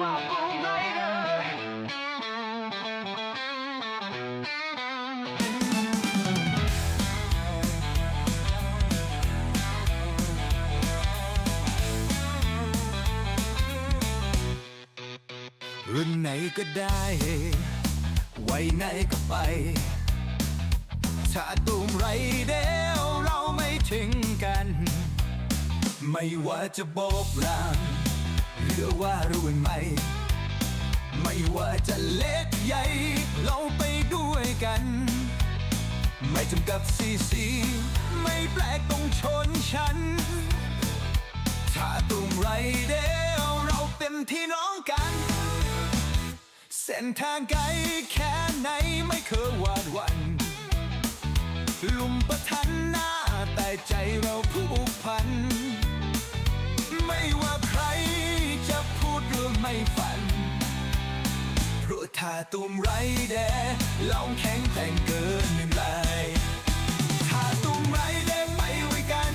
รุ่นไหนก็ได้ไวัยไหนก็ไป ถ้าตูมไรเดียวเราไม่ทิ้งกัน ไม่ว่าจะโบกราง หรือว่ารุ่นใหม่ไม่ว่าจะเล็กใหญ่ เราไปด้วยกัน ไม่จำกับสีสี ไม่แปลกต้องชนฉัน ถ้าตุ้มไรเดียวเราเป็นที่น้องกัน เส้นทางไกลแค่ไหนไม่เคยหวาดหวันลุมประทันนา ตุ้มไรแดลองแข็งแกร่งเกินหนึ่งเลยถ้าตุ้มไรแดงไปไว้กัน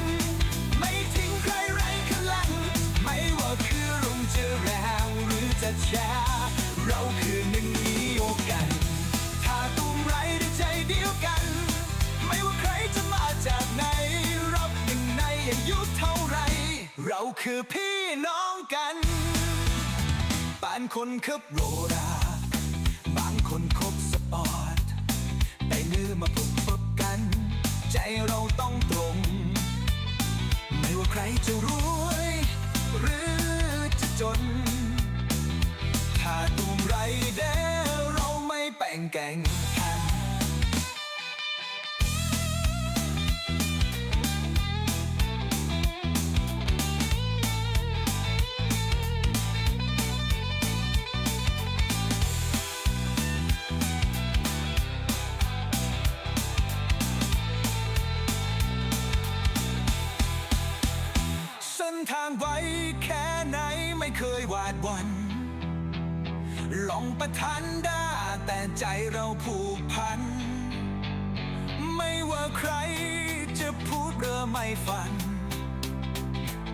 ไม่ทิ้งใครไร้พลัง ไม่ว่าคือรุ่งจะแรงหรือจะช้าเราคือหนึ่งเดียวกันถ้าตุ้มไรด้วยใจเดียวกัน ไม่ว่าใครจะมาจากไหนรับหนึ่งในอายุเท่าไร เราคือพี่น้องกันบางคนขับโรรา คนคบสปอร์ตได้มือมาพบพบกัน ใจเราต้องตรง ไม่ว่าใครจะรวย หรือจะจน ถ้าตูมไรเดเราไม่แป่งแก่ง ไม่เคยหวาดหวัน ลองประทันได้แต่ใจเราผูกพัน ไม่ว่าใครจะพูดเรือไม่ฟัน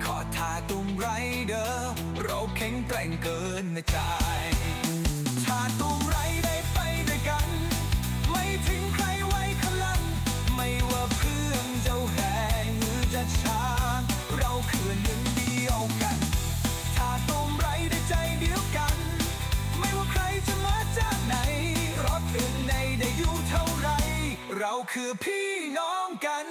ขอทาตุ้มไรเดอร์เราแข็งแกร่งเกินใจ เราคือพี่น้องกัน